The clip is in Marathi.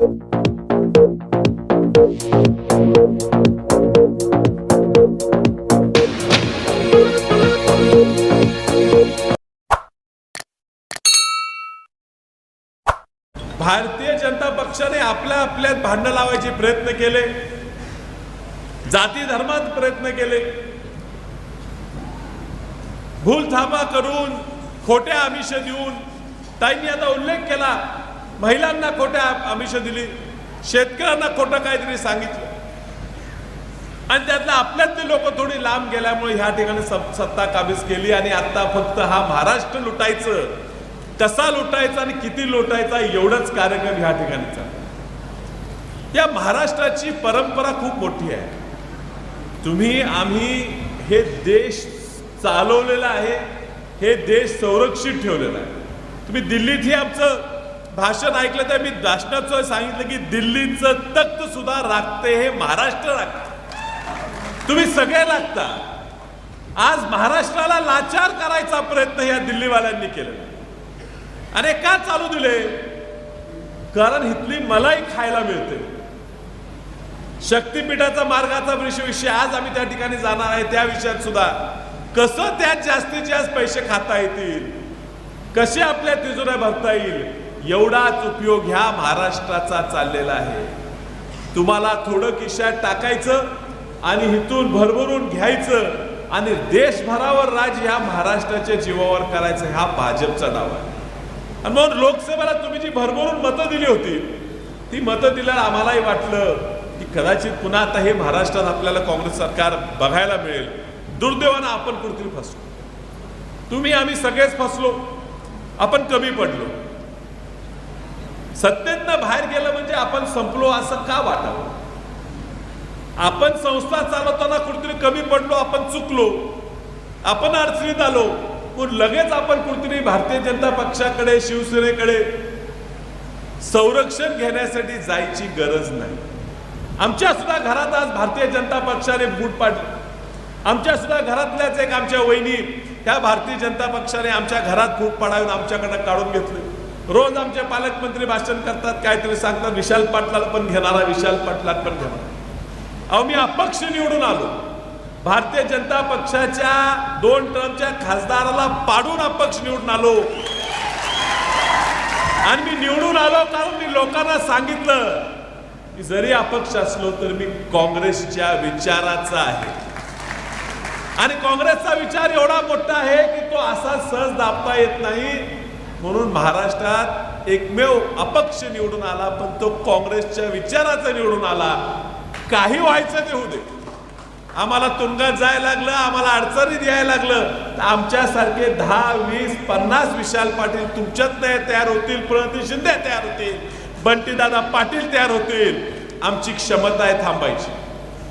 भारतीय जनता पक्षाने आपल्या आपल्यात भांडण लावायचे प्रयत्न केले. जाती धर्मात प्रयत्न केले. भूलथापा करून खोट्या आमिष देऊन ताईंनी आता उल्लेख केला. महिलांना खोट्या आमिष दिली शेतकऱ्यांना खोटं काहीतरी सांगितलं. आणि त्यातल्या आपल्यातली लोक थोडी लांब गेल्यामुळे ह्या ठिकाणी सत्ता काबीज केली आणि आता फक्त हा महाराष्ट्र लुटायचं. कसा लुटायचा आणि किती लुटायचा एवढंच कार्यक्रम ह्या ठिकाणी चालला या महाराष्ट्राची परंपरा खूप मोठी आहे. तुम्ही आम्ही हे देश चालवलेला आहे हे देश संरक्षित ठेवलेला आहे. तुम्ही दिल्लीत हे आमचं भाषण ऐकलं तर मी भाषणाचं सांगितलं की दिल्लीचं तख्त सुद्धा राखते हे महाराष्ट्र राखते. तुम्ही सगळे लागता आज महाराष्ट्राला लाचार करायचा प्रयत्न या दिल्लीवाल्यांनी केलेला अरे आणि का चालू दिले? कारण इथली मलाई खायला मिळते. शक्तीपीठाचा मार्गाचा विषय विषय आज आम्ही त्या ठिकाणी जाणार आहे त्या विषयात सुद्धा. कसं त्यात जास्तीत जास्त पैसे खाता येतील? कसे आपल्या तिजोऱ्या भरता येईल? एवढाच उपयोग ह्या महाराष्ट्राचा चाललेला आहे. तुम्हाला थोडं किशात टाकायचं आणि इथून भरभरून घ्यायचं आणि देशभरावर राज ह्या महाराष्ट्राच्या जीवावर करायचं हा भाजपचा दावा आहे. आणि म्हणून लोकसभेला तुम्ही जी भरभरून मतं दिली होती ती मतं दिल्यावर आम्हालाही वाटलं की कदाचित पुन्हा आता हे महाराष्ट्रात आपल्याला काँग्रेस सरकार बघायला मिळेल. दुर्दैवानं आपण कुठेतरी फसलो. तुम्ही आम्ही सगळेच फसलो. आपण कमी पडलो. सत्तेतनं बाहेर गेलं म्हणजे आपण संपलो असं का वाटावं? आपण संस्था चालवताना कुठेतरी कमी पडलो आपण चुकलो आपण अडचणीत आलो पण लगेच आपण कुठेतरी भारतीय जनता पक्षाकडे शिवसेनेकडे संरक्षण घेण्यासाठी जायची गरज नाही. आमच्या सुद्धा घरात आज भारतीय जनता पक्षाने फूट पाडली आमच्या सुद्धा घरातल्याच एक आमच्या वहिनी त्या भारतीय जनता पक्षाने आमच्या घरात फूट पाडावी आमच्याकडनं काढून घेतले. रोज आमचे पालकमंत्री भाषण करतात काहीतरी सांगतात. विशाल पाटलाला पण घेणारा विशाल पाटलात पण घेणार. अहो मी अपक्ष निवडून आलो. भारतीय जनता पक्षाच्या दोन टर्मच्या खासदाराला पाडून अपक्ष निवडून आलो. आणि मी निवडून आलो कारण मी लोकांना सांगितलं की जरी अपक्ष असलो तर मी काँग्रेसच्या विचाराचा आहे. आणि काँग्रेसचा विचार एवढा मोठा आहे की तो असा सहज दाबता येत नाही म्हणून महाराष्ट्रात एकमेव अपक्ष निवडून आला पण तो काँग्रेसच्या विचाराचा निवडून आला. काही व्हायचं ते होऊ दे. आम्हाला तुरुंगात जायला लागलं आम्हाला अडचणीत यायला लागलं. तर आमच्यासारखे दहा वीस पन्नास विशाल पाटील तुमच्यात नाही तयार होतील प्रणती शिंदे तयार होतील बंटीदादा पाटील तयार होतील. आमची क्षमता आहे थांबायची.